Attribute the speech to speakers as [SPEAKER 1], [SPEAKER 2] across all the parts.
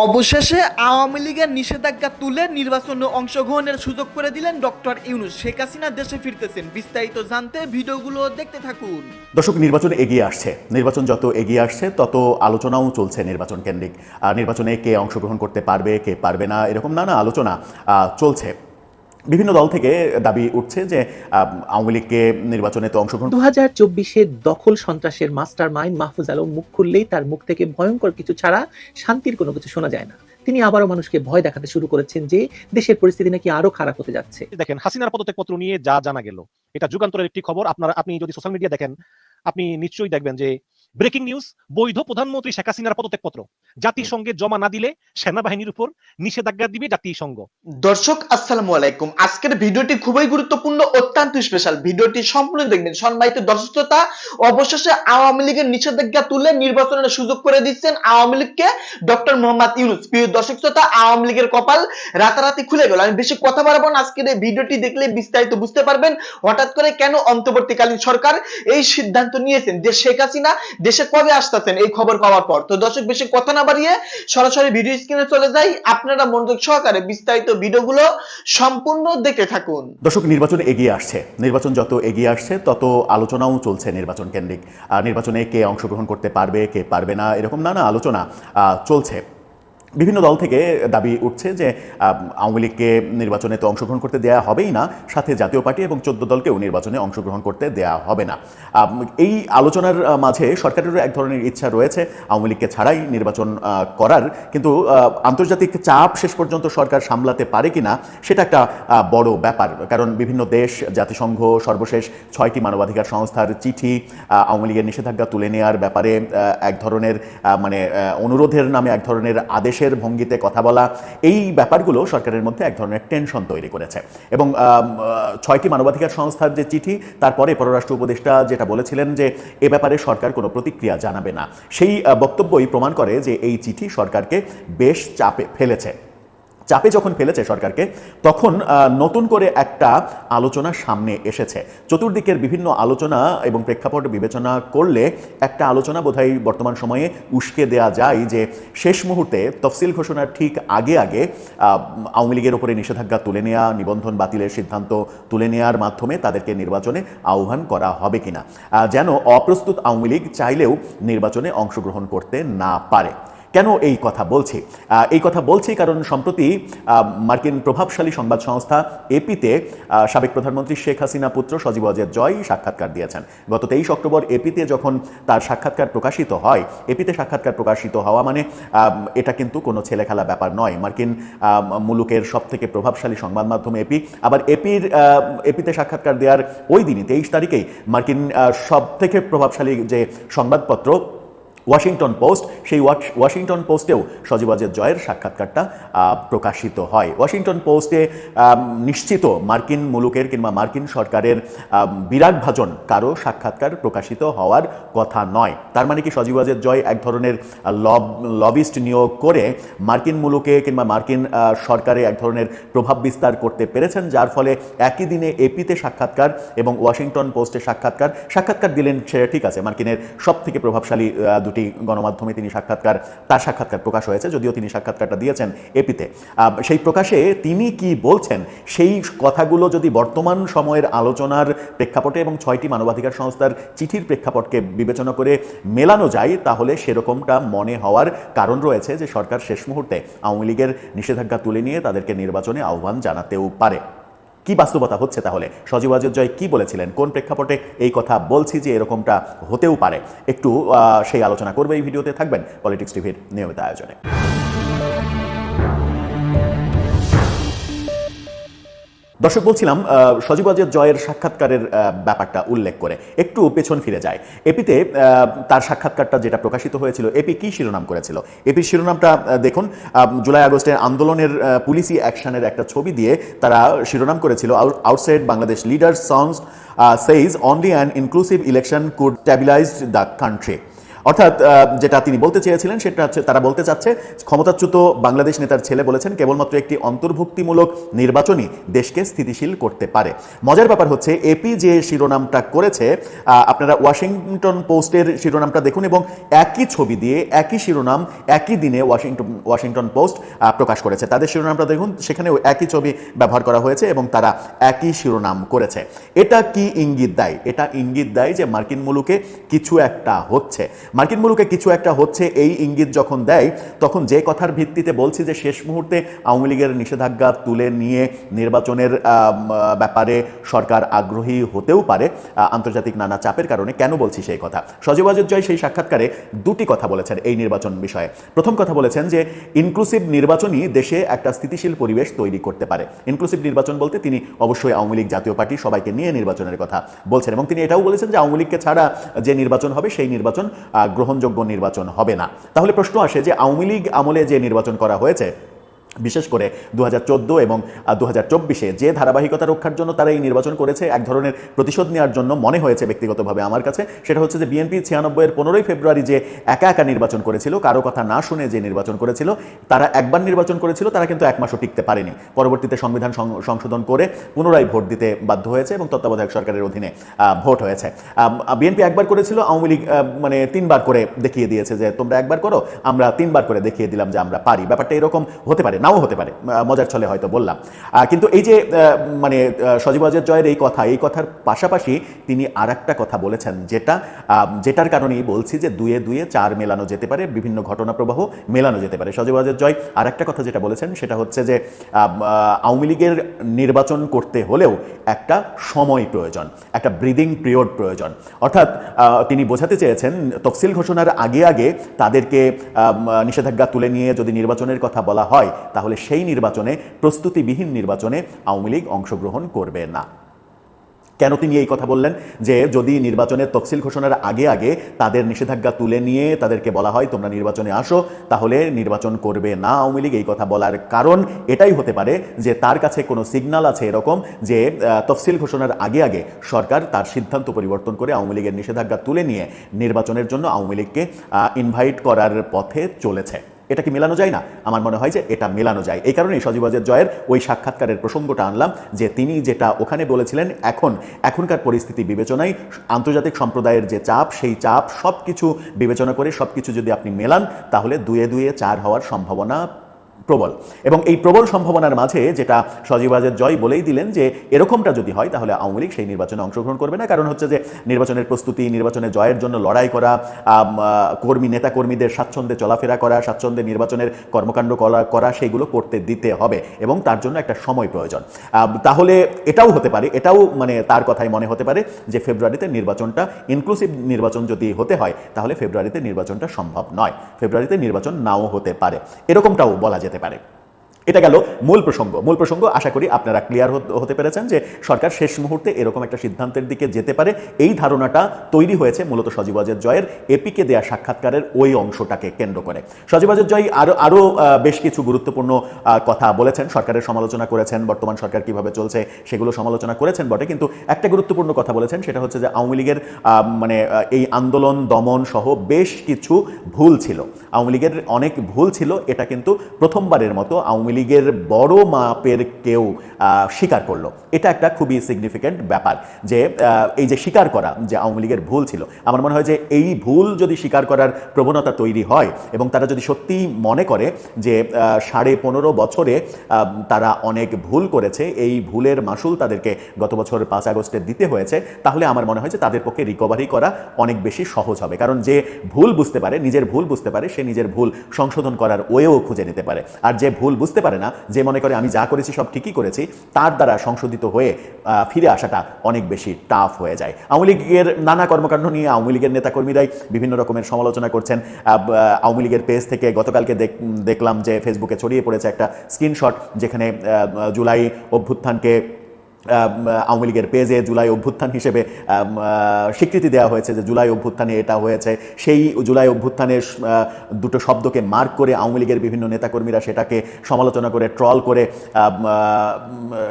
[SPEAKER 1] অবশেষে আওয়ামী লীগের নিষেধাজ্ঞা তুলে নির্বাচনে অংশগ্রহণের সুযোগ করে দিলেন ডক্টর ইউনুস। শেখ হাসিনা দেশে ফিরতেছেন। বিস্তারিত জানতে ভিডিওগুলো দেখতে থাকুন।
[SPEAKER 2] দর্শক, নির্বাচন এগিয়ে আসছে। নির্বাচন যত এগিয়ে আসছে, তত আলোচনাও চলছে নির্বাচন কেন্দ্রিক। নির্বাচনে কে অংশগ্রহণ করতে পারবে, কে পারবে না, এরকম নানা আলোচনা চলছে। বিভিন্ন দল থেকে দাবি উঠছে যে আহ, আওয়ামী লীগকে নির্বাচনে তো অংশগ্রহণ
[SPEAKER 3] দু হাজার চব্বিশের দখল সন্ত্রাসের মাস্টার মাইন্ড মাহফুজ আলম মুখ খুললেই তার মুখ থেকে ভয়ঙ্কর কিছু ছাড়া শান্তির কোনো কিছু শোনা যায় না। তিনি আবারও মানুষকে ভয় দেখাতে শুরু করেছেন যে দেশের পরিস্থিতি নাকি আরও খারাপ হতে যাচ্ছে।
[SPEAKER 4] দেখেন হাসিনার পদত্যাগপত্র নিয়ে যা জানা গেল এটা যুগান্তরের একটি খবর। আপনারা আপনি যদি সোশ্যাল মিডিয়া দেখেন আপনি নিশ্চয়ই দেখবেন যে ব্রেকিং নিউজ, বৈধ প্রধানমন্ত্রী শেখ হাসিনার পদত্যাগপত্র। জাতিসংঘে জমা না দিলে সেনাবাহিনীর উপর নিষেধাজ্ঞা দিবে জাতিসংঘ
[SPEAKER 5] দর্শক, আসসালামু আলাইকুম। আজকের ভিডিওটি খুবই গুরুত্বপূর্ণ, অত্যন্ত স্পেশাল ভিডিওটি সম্পূর্ণ দেখবেন। সম্মানিত দর্শক শ্রোতা, অবশেষে আওয়ামী লীগের নিষেধাজ্ঞা তুলে নির্বাচনের সুযোগ করে দিচ্ছেন আওয়ামী লীগকে ডক্টর মোহাম্মদ ইউনুস। প্রিয় দর্শক শ্রোতা, আওয়ামী লীগের কপাল রাতারাতি খুলে গেল। আমি বেশি কথা বাড়াবো না। আজকের এই ভিডিওটি দেখলে বিস্তারিত বুঝতে পারবেন হঠাৎ করে কেন অন্তর্বর্তীকালীন সরকার এই সিদ্ধান্ত নিয়েছেন যে শেখ হাসিনা দেশে কবে আসতেছেন এই খবর পাওয়ার পর? তো দর্শক, বেশি কথা না বাড়িয়ে সরাসরি ভিডিও স্ক্রিনে চলে যাই। আপনারা মনোযোগ সহকারে বিস্তারিত ভিডিওগুলো সম্পূর্ণ দেখতে থাকুন।
[SPEAKER 2] দর্শক, নির্বাচন এগিয়ে আসছে। নির্বাচন যত এগিয়ে আসছে, তত আলোচনাও চলছে নির্বাচন কেন্দ্রিক। নির্বাচনে কে অংশগ্রহণ করতে পারবে, কে পারবে না, এরকম নানা আলোচনা চলছে। বিভিন্ন দল থেকে দাবি উঠছে যে আওয়ামী লীগকে নির্বাচনে তো অংশগ্রহণ করতে দেওয়া হবেই না, সাথে জাতীয় পার্টি এবং চোদ্দ দলকেও নির্বাচনে অংশগ্রহণ করতে দেওয়া হবে না। এই আলোচনার মাঝে সরকারেরও এক ধরনের ইচ্ছা রয়েছে আওয়ামী লীগকে ছাড়াই নির্বাচন করার। কিন্তু আন্তর্জাতিক চাপ শেষ পর্যন্ত সরকার সামলাতে পারে কিনা, সেটা একটা বড় ব্যাপার। কারণ বিভিন্ন দেশ, জাতিসংঘ, সর্বশেষ ছয়টি মানবাধিকার সংস্থার চিঠি আওয়ামী লীগের নিষেধাজ্ঞা তুলে নেওয়ার ব্যাপারে এক ধরনের মানে অনুরোধের নামে এক ধরনের আদেশের ভঙ্গিতে কথা বলা, এই ব্যাপারগুলো সরকারের মধ্যে এক ধরনের টেনশন তৈরি করেছে। এবং ছয়টি মানবাধিকার সংস্থার যে চিঠি, তারপরে পররাষ্ট্র উপদেষ্টা যেটা বলেছিলেন যে, এ ব্যাপারে সরকার কোনো প্রতিক্রিয়া জানাবে না। সেই বক্তব্যই প্রমাণ করে যে, এই চিঠি সরকারকে বেশ চাপে ফেলেছে। চাপে যখন ফেলেছে সরকারকে, তখন নতুন করে একটা আলোচনা সামনে এসেছে। চতুর্দিকের বিভিন্ন আলোচনা এবং প্রেক্ষাপট বিবেচনা করলে একটা আলোচনা বোধহয় বর্তমান সময়ে উস্কে দেয়া যায় যে শেষ মুহূর্তে তফসিল ঘোষণার ঠিক আগে আগে আওয়ামী লীগের উপরে নিষেধাজ্ঞা তুলে নেওয়া নিবন্ধন বাতিলের সিদ্ধান্ত তুলে নেওয়ার মাধ্যমে তাদেরকে নির্বাচনে আহ্বান করা হবে কিনা যেন অপ্রস্তুত আওয়ামী লীগ চাইলেও নির্বাচনে অংশগ্রহণ করতে না পারে। কেন এই কথা বলছি? এই কথা বলছি কারণ সম্প্রতি মার্কিন প্রভাবশালী সংবাদ সংস্থা এপিতে সাবেক প্রধানমন্ত্রী শেখ হাসিনা পুত্র সজীব অজের জয় সাক্ষাৎকার দিয়েছেন। গত তেইশ অক্টোবর এপিতে যখন তার সাক্ষাৎকার প্রকাশিত হয়, এপিতে সাক্ষাৎকার প্রকাশিত হওয়া মানে এটা কিন্তু কোনো ছেলেখেলা ব্যাপার নয়। মার্কিন মুলুকের সব থেকে প্রভাবশালী সংবাদ মাধ্যম এপি, আবার এপির এপিতে সাক্ষাৎকার দেওয়ার ওই দিনই, তেইশ তারিখেই মার্কিন সব থেকে প্রভাবশালী যে সংবাদপত্র ওয়াশিংটন পোস্ট, সেই ওয়াশিংটন পোস্টেও সজীব অজের জয়ের সাক্ষাৎকারটা প্রকাশিত হয়। ওয়াশিংটন পোস্টে নিশ্চিত মার্কিন মুলুকের কিংবা মার্কিন সরকারের বিরাট ভাজন কারও সাক্ষাৎকার প্রকাশিত হওয়ার কথা নয়। তার মানে কি সজীব অজের জয় এক ধরনের লব লবিস্ট নিয়োগ করে মার্কিন মুলুকে কিংবা মার্কিন সরকারে এক ধরনের প্রভাব বিস্তার করতে পেরেছেন, যার ফলে একই দিনে এপিতে সাক্ষাৎকার এবং ওয়াশিংটন পোস্টে সাক্ষাৎকার সাক্ষাৎকার দিলেন সেটা ঠিক আছে, মার্কিনের সব থেকে প্রভাবশালী দুটি গণমাধ্যমে তিনি সাক্ষাৎকার, তার সাক্ষাৎকার প্রকাশ হয়েছে, যদিও তিনি সাক্ষাৎকারটা দিয়েছেন এপিতে। সেই প্রকাশে তিনি কি বলছেন? সেই কথাগুলো যদি বর্তমান সময়ের আলোচনার প্রেক্ষাপটে এবং ছয়টি মানবাধিকার সংস্থার চিঠির প্রেক্ষাপটকে বিবেচনা করে মেলানো যায়, তাহলে সেরকমটা মনে হওয়ার কারণ রয়েছে যে সরকার শেষ মুহূর্তে আওয়ামী লীগের নিষেধাজ্ঞা তুলে নিয়ে তাদেরকে নির্বাচনে আহ্বান জানাতেও পারে। কি বাস্তবতা হচ্ছে তাহলে? সজীব জয় কি বলেছিলেন? কোন প্রেক্ষাপটে এই কথা বলছি যে এরকমটা হতেও পারে? একটু সেই আলোচনা করবে এই ভিডিওতে। থাকবেন পলিটিক্স টিভির নিয়মিত আয়োজনে। দর্শক, বলছিলাম সজীব ওয়াজেদ জয়ের সাক্ষাৎকারের ব্যাপারটা উল্লেখ করে। একটু পেছন ফিরে যায় এপিতে তার সাক্ষাৎকারটা যেটা প্রকাশিত হয়েছিল, এপি কি শিরোনাম করেছিল? এপির শিরোনামটা দেখুন জুলাই আগস্টের আন্দোলনের পুলিশি অ্যাকশনের একটা ছবি দিয়ে তারা শিরোনাম করেছিল outside Bangladesh leader sons says only and inclusive election could stabilize the country অর্থাৎ যেটা তিনি বলতে চেয়েছিলেন সেটা হচ্ছে, তারা বলতে চাচ্ছে, ক্ষমতাচ্যুত বাংলাদেশ নেতার ছেলে বলেছেন, কেবলমাত্র একটি অন্তর্ভুক্তিমূলক নির্বাচনই দেশকে স্থিতিশীল করতে পারে। মজার ব্যাপার হচ্ছে এপি যে শিরোনামটা করেছে আপনারা ওয়াশিংটন পোস্টের শিরোনামটা দেখুন এবং একই ছবি দিয়ে একই শিরোনাম একই দিনে ওয়াশিংটন ওয়াশিংটন পোস্ট প্রকাশ করেছে। তাদের শিরোনামটা দেখুন, সেখানেও একই ছবি ব্যবহার করা হয়েছে এবং তারা একই শিরোনাম করেছে। এটা কি ইঙ্গিত দেয়? এটা ইঙ্গিত দেয় যে মার্কিন মুলুকে কিছু একটা হচ্ছে। মার্কিন মুলুকে কিছু একটা হচ্ছে, এই ইঙ্গিত যখন দেয়, তখন যে কথার ভিত্তিতে বলছি যে শেষ মুহূর্তে আওয়ামী লীগের নিষেধাজ্ঞা তুলে নিয়ে নির্বাচনের ব্যাপারে সরকার আগ্রহী হতেও পারে আন্তর্জাতিক নানা চাপের কারণে কেন বলছি সেই কথা? সজীব জয় সেই সাক্ষাৎকারে দুটি কথা বলেছেন এই নির্বাচন বিষয়ে। প্রথম কথা বলেছেন যে ইনক্লুসিভ নির্বাচনই দেশে একটা স্থিতিশীল পরিবেশ তৈরি করতে পারে। ইনক্লুসিভ নির্বাচন বলতে তিনি অবশ্যই আওয়ামী লীগ জাতীয় পার্টি সবাইকে নিয়ে নির্বাচনের কথা বলছেন এবং তিনি এটাও বলেছেন যে আওয়ামী লীগকে ছাড়া যে নির্বাচন হবে, সেই নির্বাচন গ্রহণযোগ্য নির্বাচন হবে না। তাহলে প্রশ্ন আসে যে আওয়ামী লীগ আমলে যে নির্বাচন করা হয়েছে বিশেষ করে দু এবং দু হাজার যে ধারাবাহিকতা রক্ষার জন্য তারা এই নির্বাচন করেছে, এক ধরনের প্রতিশোধ নেওয়ার জন্য মনে হয়েছে ব্যক্তিগতভাবে আমার কাছে। সেটা হচ্ছে যে বিএনপি ছিয়ানব্বইয়ের পনেরোই ফেব্রুয়ারি যে একা একা নির্বাচন করেছিল, কারও কথা না শুনে যে নির্বাচন করেছিল, তারা একবার নির্বাচন করেছিল, তারা কিন্তু এক মাসও টিকতে পারেনি। পরবর্তীতে সংবিধান সংশোধন করে পুনরায় ভোট দিতে বাধ্য হয়েছে এবং তত্ত্বাবধায়ক সরকারের অধীনে ভোট হয়েছে। বিএনপি একবার করেছিল, আওয়ামী লীগ মানে তিনবার করে দেখিয়ে দিয়েছে যে তোমরা একবার করো, আমরা তিনবার করে দেখিয়ে দিলাম যে আমরা পারি। ব্যাপারটা এরকম হতে পারে নাও হতে পারে মজার ছলে হয়তো বললাম। কিন্তু এই যে মানে আহ, সজীব ওয়াজেদ জয়ের এই কথা এই কথার পাশাপাশি তিনি আর কথা বলেছেন যেটা যেটার কারণেই বলছি যে দুয়ে দুয়ে চার মেলানো যেতে পারে বিভিন্ন ঘটনা প্রবাহ মেলানো যেতে পারে। সজীব ওয়াজেদ জয় আর একটা কথা যেটা বলেছেন সেটা হচ্ছে যে আওয়ামী লীগের নির্বাচন করতে হলেও একটা সময় প্রয়োজন একটা ব্রিদিং পিরিয়ড প্রয়োজন। অর্থাৎ তিনি বোঝাতে চেয়েছেন তফসিল ঘোষণার আগে আগে তাদেরকে নিষেধাজ্ঞা তুলে নিয়ে যদি নির্বাচনের কথা বলা হয় তাহলে সেই নির্বাচনে, প্রস্তুতিবিহীন নির্বাচনে আওয়ামী লীগ অংশগ্রহণ করবে না। কেন তিনি এই কথা বললেন? যে যদি নির্বাচনের তফসিল ঘোষণার আগে আগে তাদের নিষেধাজ্ঞা তুলে নিয়ে তাদেরকে বলা হয়, তোমরা নির্বাচনে আসো, তাহলে নির্বাচন করবে না আওয়ামী লীগ এই কথা বলার কারণ এটাই হতে পারে যে তার কাছে কোনো সিগন্যাল আছে এরকম যে তফসিল ঘোষণার আগে আগে সরকার তার সিদ্ধান্ত পরিবর্তন করে আওয়ামী লীগের নিষেধাজ্ঞা তুলে নিয়ে নির্বাচনের জন্য আওয়ামী লীগকে ইনভাইট করার পথে চলেছে। এটা কি মেলানো যায় না? আমার মনে হয় যে এটা মেলানো যায়। এই কারণেই সজীবাজের জয়ের ওই সাক্ষাৎকারের প্রসঙ্গটা আনলাম, যে তিনি যেটা ওখানে বলেছিলেন, এখন, এখনকার পরিস্থিতি বিবেচনায় আন্তর্জাতিক সম্প্রদায়ের যে চাপ, সেই চাপ সব কিছু বিবেচনা করে সব কিছু যদি আপনি মেলান, তাহলে দুয়ে দুয়ে চার হওয়ার সম্ভাবনা প্রবল। এবং এই প্রবল সম্ভাবনার মাঝে যেটা সজীবাজের জয় বলেই দিলেন যে, এরকমটা যদি হয়, তাহলে আওয়ামী লীগ সেই নির্বাচনে অংশগ্রহণ করবে না। কারণ হচ্ছে যে, নির্বাচনের প্রস্তুতি, নির্বাচনে জয়ের জন্য লড়াই করা কর্মী নেতা কর্মীদের স্বাচ্ছন্দ্যে চলাফেরা করা, স্বাচ্ছন্দ্যে নির্বাচনের কর্মকাণ্ড করা করা সেইগুলো করতে দিতে হবে এবং তার জন্য একটা সময় প্রয়োজন। তাহলে এটাও হতে পারে, এটাও মানে তার কথাই মনে হতে পারে যে, ফেব্রুয়ারিতে নির্বাচনটা ইনক্লুসিভ নির্বাচন যদি হতে হয়, তাহলে ফেব্রুয়ারিতে নির্বাচনটা সম্ভব নয়। ফেব্রুয়ারিতে নির্বাচন নাও হতে পারে। এরকমটাও বলা যেতে পারে এটা গেল মূল প্রসঙ্গ। মূল প্রসঙ্গ, আশা করি আপনারা ক্লিয়ার হতে পেরেছেন যে সরকার শেষ মুহূর্তে এরকম একটা সিদ্ধান্তের দিকে যেতে পারে। এই ধারণাটা তৈরি হয়েছে মূলত সজীবাজের জয়ের এপিকে দেয়া সাক্ষাৎকারের ওই অংশটাকে কেন্দ্র করে। সজীবাজের জয় আরও আরও বেশ কিছু গুরুত্বপূর্ণ কথা বলেছেন। সরকারের সমালোচনা করেছেন, বর্তমান সরকার কীভাবে চলছে সেগুলো সমালোচনা করেছেন বটে। কিন্তু একটা গুরুত্বপূর্ণ কথা বলেছেন, সেটা হচ্ছে যে আওয়ামী লীগের মানে এই আন্দোলন, দমন সহ বেশ কিছু ভুল ছিল। আওয়ামী লীগের অনেক ভুল ছিল, এটা কিন্তু প্রথমবারের মতো আওয়ামী লীগের বড় মাপের কেউ স্বীকার করল। এটা একটা খুবই সিগনিফিক্যান্ট ব্যাপার যে এই যে স্বীকার করা যে আওয়ামী লীগের ভুল ছিল, আমার মনে হয় যে এই ভুল যদি স্বীকার করার প্রবণতা তৈরি হয় এবং তারা যদি সত্যিই মনে করে যে সাড়ে পনেরো বছরে তারা অনেক ভুল করেছে, এই ভুলের মাসুল তাদেরকে গত বছর পাঁচ আগস্টে দিতে হয়েছে, তাহলে আমার মনে হয় যে তাদের পক্ষে রিকভারি করা অনেক বেশি সহজ হবে। কারণ যে ভুল বুঝতে পারে, নিজের ভুল বুঝতে পারে, সে নিজের ভুল সংশোধন করার ওয়েও খুঁজে নিতে পারে। আর যে ভুল বুঝতে পারে না, যে মনে করে আমি যা করেছি সব ঠিকই করেছি, তার দ্বারা সংশোধিত হয়ে ফিরে আসাটা অনেক বেশি টাফ হয়ে যায়। আওয়ামী লীগের নানা কর্মকাণ্ড নিয়ে আওয়ামী লীগের নেতাকর্মীরাই বিভিন্ন রকমের সমালোচনা করছেন। আওয়ামী লীগের পেজ থেকে গতকালকে দেখ- দেখলাম যে ফেসবুকে ছড়িয়ে পড়েছে একটা স্ক্রিনশট যেখানে জুলাই অভ্যুত্থানকে আওয়ামী লীগের পেজে জুলাই অভ্যুত্থান হিসেবে স্বীকৃতি দেওয়া হয়েছে যে জুলাই অভ্যুত্থানে এটা হয়েছে। সেই জুলাই অভ্যুত্থানের দুটো শব্দকে মার্ক করে আওয়ামী লীগের বিভিন্ন নেতাকর্মীরা সেটাকে সমালোচনা করে, ট্রল করে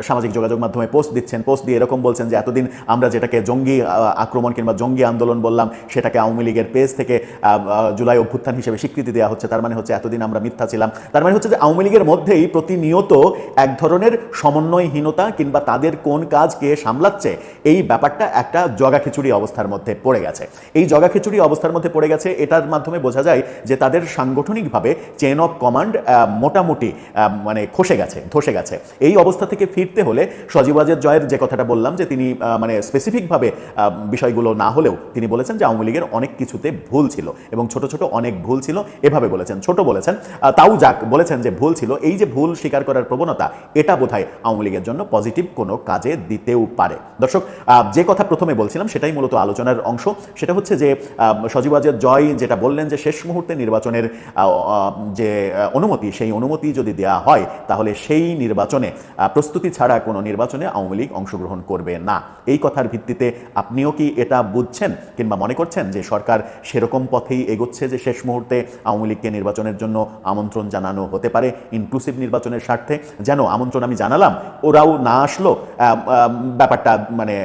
[SPEAKER 2] সামাজিক যোগাযোগ মাধ্যমে পোস্ট দিচ্ছেন। পোস্ট দিয়ে এরকম বলছেন যে, এতদিন আমরা যেটাকে জঙ্গি আক্রমণ কিংবা জঙ্গি আন্দোলন বললাম, সেটাকে আওয়ামী লীগের পেজ থেকে জুলাই অভ্যুত্থান হিসেবে স্বীকৃতি দেওয়া হচ্ছে। তার মানে হচ্ছে, এতদিন আমরা মিথ্যা ছিলাম। তার মানে হচ্ছে যে, আওয়ামী লীগের মধ্যেই প্রতিনিয়ত এক ধরনের সমন্বয়হীনতা কিংবা তাদের কোন কাজ কে সামলাচ্ছে, এই ব্যাপারটা একটা জগা খিচুড়ি অবস্থার মধ্যে পড়ে গেছে। এই জগা খিচুড়ি অবস্থার মধ্যে পড়ে গেছে, এটার মাধ্যমে বোঝা যায় যে তাদের সাংগঠনিকভাবে চেন অফ কমান্ড মোটামুটি মানে খসে গেছে, ধসে গেছে। এই অবস্থা থেকে ফিরতে হলে সজীব ওয়াজেদ জয়ের যে কথাটা বললাম যে তিনি মানে স্পেসিফিকভাবে বিষয়গুলো না হলেও তিনি বলেছেন যে আওয়ামী লীগের অনেক কিছুতে ভুল ছিল এবং ছোট ছোট অনেক ভুল ছিল। এভাবে বলেছেন, ছোট বলেছেন। তাও যাক, বলেছেন যে ভুল ছিল। এই যে ভুল স্বীকার করার প্রবণতা, এটা বোধহয় আওয়ামী লীগের জন্য পজিটিভ কোনো কাজে দিতেও পারে। দর্শক যে কথা প্রথমে বলছিলাম সেটাই মূলত আলোচনার অংশ। সেটা হচ্ছে যে আহ, সজীব ওয়াজেদ জয় যেটা বললেন যে শেষ মুহূর্তে নির্বাচনের যে অনুমতি সেই অনুমতি যদি দেয়া হয় তাহলে সেই নির্বাচনে প্রস্তুতি ছাড়া কোনো নির্বাচনে আওয়ামী লীগ অংশগ্রহণ করবে না। এই কথার ভিত্তিতে আপনিও কি এটা বুঝছেন কিংবা মনে করছেন যে সরকার সেরকম পথেই এগোচ্ছে যে শেষ মুহূর্তে আওয়ামী লীগকে নির্বাচনের জন্য আমন্ত্রণ জানানো হতে পারে ইনক্লুসিভ নির্বাচনের স্বার্থে? যেন আমন্ত্রণ আমি জানালাম ওরাও না আসলো ব্যাপারটা মানে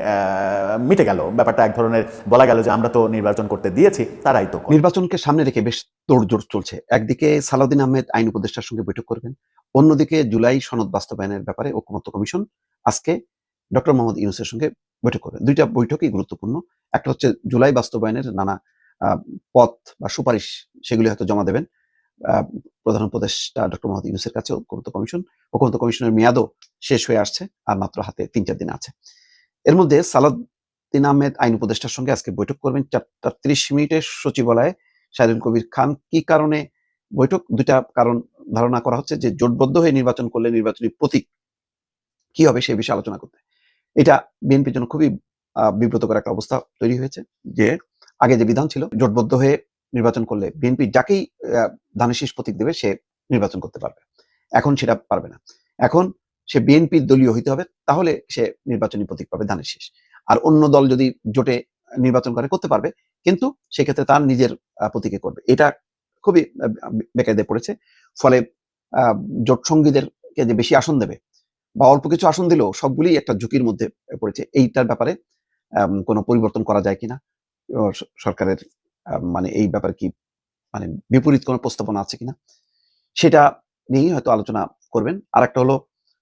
[SPEAKER 2] মিটে গেল। ব্যাপারটা এক ধরনের বলা গেল যে আমরা তো নির্বাচন করতে দিয়েছি, তারাই তো
[SPEAKER 6] নির্বাচনকে সামনে রেখে বেশ তোড়জোড় চলছে। একদিকে সালাউদ্দিন আহমেদ আইন উপদেষ্টার সঙ্গে বৈঠক করবেন, অন্যদিকে জুলাই সনদ বাস্তবায়নের ব্যাপারে ঐক্যমত্য কমিশন আজকে ডক্টর মোহাম্মদ ইউনুসের সঙ্গে বৈঠক করবেন। দুইটা বৈঠকই গুরুত্বপূর্ণ। একটা হচ্ছে জুলাই বাস্তবায়নের নানা পথ বা সুপারিশ সেগুলি হয়তো জমা দেবেন। প্রধান উপদেষ্টা ডক্টর মোহাম্মদ ইউনুসের কাছে ঐক্যমত্য কমিশন ঐক্যমত্য কমিশনের মেয়াদও শেষ হয়ে আসছে আর মাত্র হাতে তিন চার দিন আছে। এর মধ্যে সালাউদ্দিন আহমেদ আইন উপদেষ্টার সঙ্গে আজকে বৈঠক করবেন। চারটা ত্রিশ মিনিটের সচিবালয়ে শাহরুল কবির খান কি কারণে বৈঠক? দুইটা কারণ ধারণা করা হচ্ছে যে জোটবদ্ধ হয়ে নির্বাচন করলে নির্বাচনী প্রতীক কি হবে সে বিষয়ে আলোচনা করতে। এটা বিএনপির জন্য খুবই বিব্রতকর একটা অবস্থা তৈরি হয়েছে যে আগে যে বিধান ছিল, জোটবদ্ধ হয়ে নির্বাচন করলে বিএনপি যাকেই ধানের শীষ প্রতীক দেবে, সে নির্বাচন করতে পারবে। এখন সেটা পারবে না। এখন সে বিএনপির দলীয় হইতে হবে, তাহলে সে নির্বাচনী প্রতীক পাবে ধানের শীষ আর অন্য দল যদি জোটে নির্বাচন করে, করতে পারবে, কিন্তু সেক্ষেত্রে তার নিজের প্রতীকে করবে। এটা খুবই বেকায়দে পড়েছে। ফলে জোট সঙ্গীদেরকে যে বেশি আসন দেবে, বা অল্প কিছু আসন দিলেও সবগুলি একটা ঝুঁকির মধ্যে পড়েছে। এইটার ব্যাপারে কোনো পরিবর্তন করা যায় কিনা সরকারের মানে এই ব্যাপারে কি মানে বিপরীত কোনো প্রস্তাবনা আছে কিনা, সেটা নিয়েই হয়তো আলোচনা করবেন। আর একটা হলো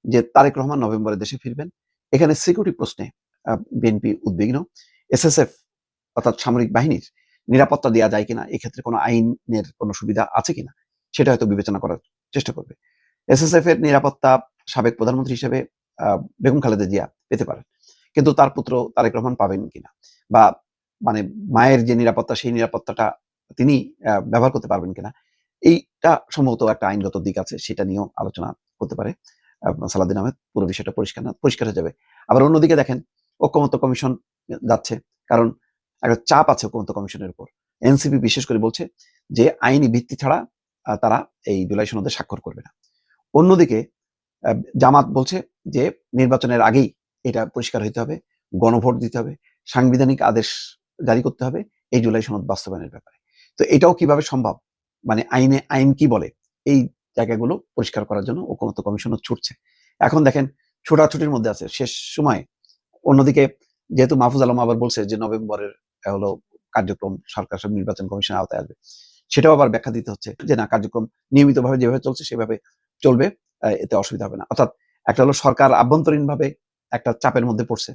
[SPEAKER 6] যে তারেক রহমান নভেম্বরে দেশে ফিরবেন। এখানে সিকিউরিটি প্রশ্নে বিএনপি উদ্বিগ্ন। এসএসএফ অর্থাৎ সামরিক বাহিনীর নিরাপত্তা দেওয়া যায় কিনা, এক্ষেত্রে কোনো আইনের কোনো সুবিধা আছে কিনা, সেটা হয়তো বিবেচনা করার চেষ্টা করবে। এসএসএফ এর নিরাপত্তা সাবেক প্রধানমন্ত্রী হিসেবে বেগম খালেদা জিয়া পেতে পারেন। কিন্তু তার পুত্র তারেক রহমান পাবেন কিনা, বা মানে মায়ের যে নিরাপত্তা, সেই নিরাপত্তাটা তিনি ব্যবহার করতে পারবেন কিনা, এইটা সম্ভবত একটা আইনগত দিক আছে, সেটা নিয়েও আলোচনা করতে পারে। সালাদিন আহমেদ, পুরো বিষয়টা পরিষ্কার না, পরিষ্কার হয়ে যাবে। আবার অন্যদিকে দেখেন ঐক্যমত্য কমিশন যাচ্ছে, কারণ একটা চাপ আছে ঐক্যমত্য কমিশনের উপর। এনসিপি বিশেষ করে বলছে যে, আইনি ভিত্তি ছাড়া তারা এই জুলাই সনদে স্বাক্ষর করবে না। অন্যদিকে জামাত বলছে যে, নির্বাচনের আগেই এটা পরিষ্কার হইতে হবে, গণভোট দিতে হবে, সাংবিধানিক আদেশ জারি করতে হবে এই জুলাই সনদ বাস্তবায়নের ব্যাপারে। তো এটাও কীভাবে সম্ভব? মানে আইনে আইন কি বলে? এই জায়গাগুলো পরিষ্কার করার জন্য ঐক্যমত্য কমিশনও ছুটছে। এখন দেখেন, ছোটাছুটির মধ্যে আছে। শেষ সময় অন্যদিকে যেহেতু মাহফুজ আলম আবার বলছে যে নভেম্বরের হলো কার্যক্রম সরকার সব নির্বাচন কমিশনের আওতায় আসবে। সেটাও আবার ব্যাখ্যা দিতে হচ্ছে যে না, কার্যক্রম নিয়মিতভাবে যেভাবে চলছে সেভাবে চলবে এতে অসুবিধা হবে না। অর্থাৎ একটা হলো সরকার আভ্যন্তরীণ ভাবে একটা চাপের মধ্যে পড়ছে।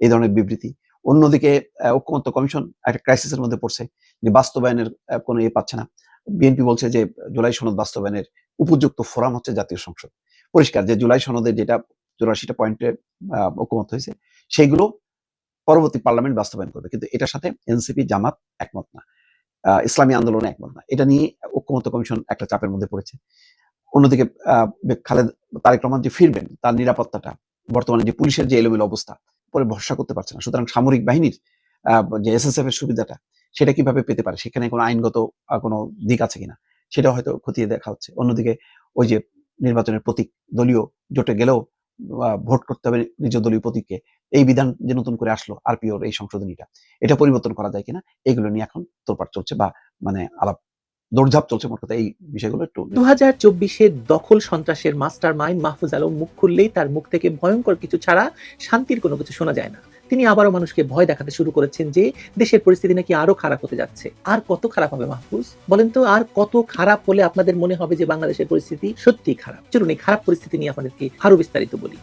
[SPEAKER 6] এই ধরনের বিবৃতি। অন্যদিকে ঐক্যমত্য কমিশন একটা ক্রাইসিসের মধ্যে পড়ছে যে বাস্তবায়নের কোনো ইয়ে পাচ্ছে না। বিএনপি বলছে যে জুলাই সনদ বাস্তবায়নের উপযুক্ত ফোরাম হচ্ছে জাতীয় সংসদ। পরিষ্কার যে জুলাই সনদে যেটা চুরাশিটা পয়েন্টে ঐক্যমত হয়েছে সেইগুলো পরবর্তী পার্লামেন্ট বাস্তবায়ন করবে। কিন্তু এটার সাথে এনসিপি, জামাত একমত না। ইসলামী আন্দোলনে একমত না। এটা নিয়ে ঐক্যমত্য কমিশন একটা চাপের মধ্যে পড়েছে। অন্যদিকে খালেদ, তারেক রহমান যে ফিরবেন, তার নিরাপত্তাটা, বর্তমানে যে পুলিশের যে এলোমেলো অবস্থা পরে ভরসা করতে পারছে না। সুতরাং সামরিক বাহিনীর যে এসএসএফ এর সুবিধাটা, সেটা কীভাবে পেতে পারে? সেখানে কোনো আইনগত কোনো দিক আছে কিনা? সেটা হয়তো খতিয়ে দেখা হচ্ছে। অন্যদিকে ওই যে নির্বাচনের প্রতীক দলীয় জোটে গেলেও ভোট করতে হবে নিজ দলীয় প্রতীককে। এই বিধান যে নতুন করে আসলো আরপিওর এই সংশোধনীটা, এটা পরিবর্তন করা যায় কিনা, এগুলো নিয়ে এখন তোরপাট চলছে বা মানে আলাপ দৌড়ঝাপ চলছে মোট কথা এই বিষয়গুলো একটু
[SPEAKER 3] দু হাজার চব্বিশের দখল সন্ত্রাসের মাস্টার মাইন্ড মাহফুজ আলম মুখ খুললেই তার মুখ থেকে ভয়ঙ্কর কিছু ছাড়া শান্তির কোনো কিছু শোনা যায় না। তিনি আবারও মানুষকে ভয় দেখাতে শুরু করেছেন যে দেশের পরিস্থিতি নাকি আরও খারাপ হতে যাচ্ছে। আর কত খারাপ হবে মাহফুজ? বলেন তো, আর কত খারাপ হলে আপনাদের মনে হবে যে বাংলাদেশের পরিস্থিতি সত্যি খারাপ? চলুন এই খারাপ পরিস্থিতি নিয়ে আপনাদেরকে আরও বিস্তারিত বলি।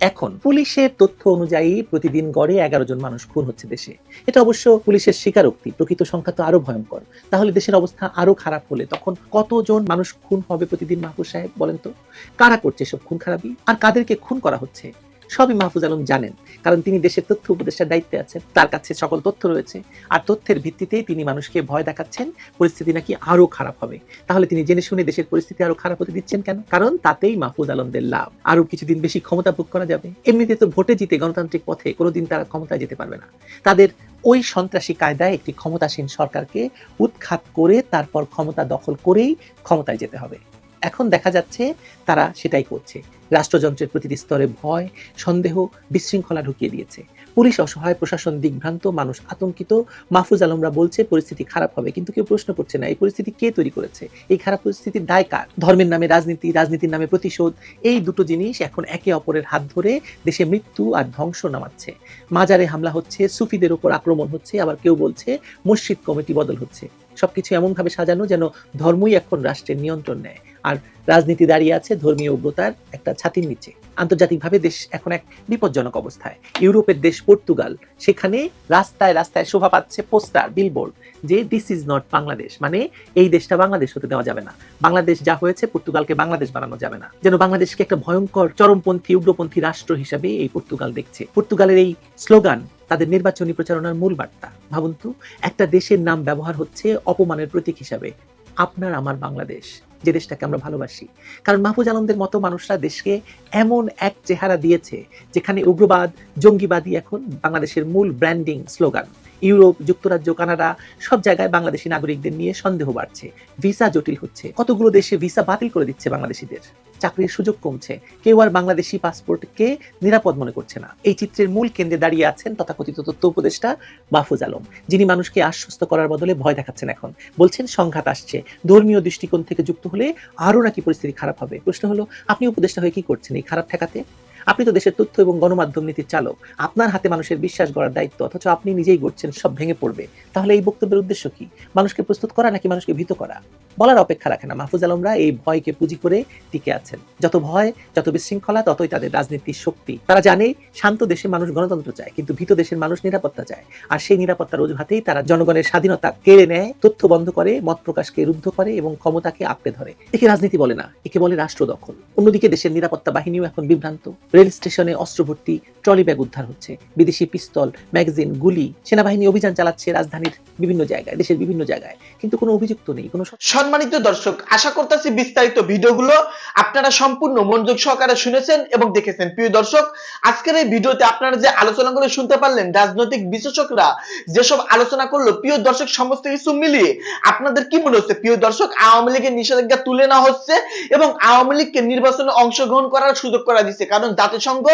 [SPEAKER 3] এখন পুলিশের তথ্য অনুযায়ী প্রতিদিন গড়ে এগারো জন মানুষ খুন হচ্ছে দেশে। এটা অবশ্য পুলিশের স্বীকারোক্তি, প্রকৃত সংখ্যা তো আরও ভয়ঙ্কর। তাহলে দেশের অবস্থা আরও খারাপ হলে তখন কতজন মানুষ খুন হবে প্রতিদিন মাহফুজ সাহেব বলেন তো? কারা করছে সব খুন খারাপি আর কাদেরকে খুন করা হচ্ছে? সবই মাহফুজ আলম জানেন। কারণ তিনি দেশের তথ্য উপদেষ্টার দায়িত্বে আছেন, তার কাছে সকল তথ্য রয়েছে। আর তথ্যের ভিত্তিতেই তিনি মানুষকে ভয় দেখাচ্ছেন, পরিস্থিতি নাকি আরও খারাপ হবে। তাহলে তিনি জেনে শুনে দেশের পরিস্থিতি আরও খারাপ হতে দিচ্ছেন কেন? কারণ তাতেই মাহফুজ আলমদের লাভ। আরও কিছুদিন বেশি ক্ষমতা ভোগ করা যাবে। এমনিতে তো ভোটে জিতে গণতান্ত্রিক পথে কোনোদিন তারা ক্ষমতায় যেতে পারবে না। তাদের ওই সন্ত্রাসী কায়দায় একটি ক্ষমতাসীন সরকারকে উৎখাত করে তারপর ক্ষমতা দখল করেই ক্ষমতায় যেতে হবে। এখন দেখা যাচ্ছে তারা সেটাই করছে। রাষ্ট্রযন্ত্রের প্রতিটি স্তরে ভয়, সন্দেহ, বিশৃঙ্খলা ঢুকিয়ে দিয়েছে। পুলিশ, অসহায় প্রশাসন দিগ্ভ্রান্ত মানুষ আতঙ্কিত। মাহফুজ আলমরা বলছে, পরিস্থিতি খারাপ হবে, কিন্তু কেউ প্রশ্ন করছে না, এই পরিস্থিতি কে তৈরি করেছে? এই খারাপ পরিস্থিতির দায় কার? ধর্মের নামে রাজনীতি, রাজনীতির নামে প্রতিশোধ, এই দুটো জিনিস এখন একে অপরের হাত ধরে দেশে মৃত্যু আর ধ্বংস নামাচ্ছে। মাজারে হামলা হচ্ছে, সুফিদের উপর আক্রমণ হচ্ছে, আবার কেউ বলছে, মসজিদ কমিটি বদল হচ্ছে। সবকিছু এমন ভাবে সাজানো যেন ধর্মই এখন রাষ্ট্রের নিয়ন্ত্রণ নেয়। আর রাজনীতি দাঁড়িয়ে আছে ধর্মীয় উগ্রতার একটা ছাতির নিচে। আন্তর্জাতিকভাবে দেশ এখন এক বিপজ্জনক অবস্থায়। ইউরোপের দেশ পর্তুগাল, সেখানে রাস্তায় রাস্তায় শোভা পাচ্ছে পোস্টার বিলবোর্ড যে দিস ইজ নট বাংলাদেশ মানে এই দেশটা বাংলাদেশ হতে দেওয়া যাবে না। বাংলাদেশ যা হয়েছে পর্তুগালকে বাংলাদেশ বানানো যাবে না। যেন বাংলাদেশকে একটা ভয়ঙ্কর চরমপন্থী, উগ্রপন্থী রাষ্ট্র হিসাবে এই পর্তুগাল দেখছে। পর্তুগালের এই স্লোগান তাদের নির্বাচনী প্রচারণার মূল বার্তা। ভাবুন তো, একটা দেশের নাম ব্যবহার হচ্ছে অপমানের প্রতীক হিসাবে। আপনার আমার বাংলাদেশ, যে দেশটাকে আমরা ভালোবাসি। কারণ মাহফুজ আলমদের মতো মানুষরা দেশকে এমন এক চেহারা দিয়েছে, যেখানে উগ্রবাদ জঙ্গিবাদী এখন বাংলাদেশের মূল ব্র্যান্ডিং স্লোগান ইউরোপ, যুক্তরাজ্য, কানাডা, সব জায়গায় বাংলাদেশি নাগরিকদের নিয়ে সন্দেহ বাড়ছে। ভিসা জটিল হচ্ছে। কতগুলো দেশে ভিসা বাতিল করে দিচ্ছে বাংলাদেশিদের? চাকরির সুযোগ কমছে। কেউ আর বাংলাদেশি পাসপোর্টকে নিরাপদ মনে করছে না। এই চিত্রের মূল কেন্দ্রে দাঁড়িয়ে আছেন তথাকথিত তথ্য উপদেষ্টা মাহফুজ আলম। যিনি মানুষকে আশ্বস্ত করার বদলে ভয় দেখাচ্ছেন এখন। বলছেন, সংঘাত আসছে। ধর্মীয় দৃষ্টিকোণ থেকে যুক্ত হলে আরও নাকি পরিস্থিতি খারাপ হবে। প্রশ্ন হলো, আপনি উপদেষ্টা হয়ে কি করছেন এই খারাপ ঠেকাতে? আপনি তো দেশের তথ্য এবং গণমাধ্যম নীতির চালক। আপনার হাতে মানুষের বিশ্বাস গড়ার দায়িত্ব, অথচ আপনি নিজেই করছেন সব ভেঙে পড়বে। তাহলে এই বক্তব্যের উদ্দেশ্য কি? মানুষকে প্রস্তুত করা নাকি মানুষকে ভীত করা? বলার অপেক্ষা রাখে না। মাহফুজ আলমরা এই ভয়কে পুঁজি করে টিকে আছেন। যত ভয়, যত বিশৃঙ্খলা, ততই তাদের রাজনীতির শক্তি। তারা জানে, শান্ত দেশে মানুষ গণতন্ত্র চায়, কিন্তু ভীত দেশের মানুষ নিরাপত্তা চায়। আর সেই নিরাপত্তার অজুহাতেই তারা জনগণের স্বাধীনতা কেড়ে নেয়, তথ্য বন্ধ করে, মত প্রকাশকে রুদ্ধ করে এবং ক্ষমতাকে আঁকড়ে ধরে। একে রাজনীতি বলে না, একে বলে রাষ্ট্র দখল। অন্যদিকে দেশের নিরাপত্তা বাহিনীও এখন বিভ্রান্ত। রেল স্টেশনে অস্ত্র ভর্তি ট্রলি ব্যাগ উদ্ধার হচ্ছে। বিদেশি পিস্তল, ম্যাগাজিন, গুলি, সেনাবাহিনী অভিযান চালাচ্ছে রাজধানীর বিভিন্ন জায়গায়, দেশের বিভিন্ন জায়গায়। কিন্তু কোনো অভিযুক্ত নেই, কোনো
[SPEAKER 5] সম্মানিত দর্শক, আশা করতেছি বিস্তারিত ভিডিওগুলো আপনারা সম্পূর্ণ মনোযোগ সহকারে শুনেছেন এবং দেখেছেন। প্রিয় দর্শক, আজকের এই ভিডিওতে আপনারা যে আলোচনাগুলো শুনতে পারলেন, রাজনৈতিক বিশেষজ্ঞরা যেসব আলোচনা করল, প্রিয় দর্শক সমস্ত কিছু মিলিয়ে আপনাদের কি মনে হচ্ছে? প্রিয় দর্শক, আওয়ামী লীগের নিষেধাজ্ঞা তুলে নেওয়া হচ্ছে এবং আওয়ামী লীগকে নির্বাচনে অংশগ্রহণ করার সুযোগ করা দিচ্ছে। কারণ জাতিসংঘ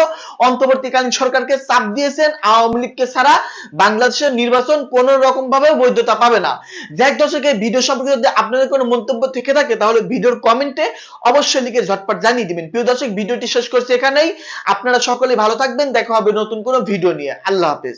[SPEAKER 5] অন্তর্বর্তীকালীন সরকারকে চাপ দিয়েছেন, আওয়ামী লীগকে ছাড়া বাংলাদেশের নির্বাচন কোন রকম ভাবে বৈধতা পাবে না। যাই দর্শক ভিডিও সম্পর্কে যদি আপনাদের কোনো মন্তব্য থেকে থাকে, তাহলে ভিডিওর কমেন্টে অবশ্যই লিখে ঝটপট জানিয়ে দিবেন। প্রিয় দর্শক ভিডিওটি শেষ করছি এখানেই। আপনারা সকলে ভালো থাকবেন। দেখা হবে নতুন কোনো ভিডিও নিয়ে। আল্লাহ হাফেজ।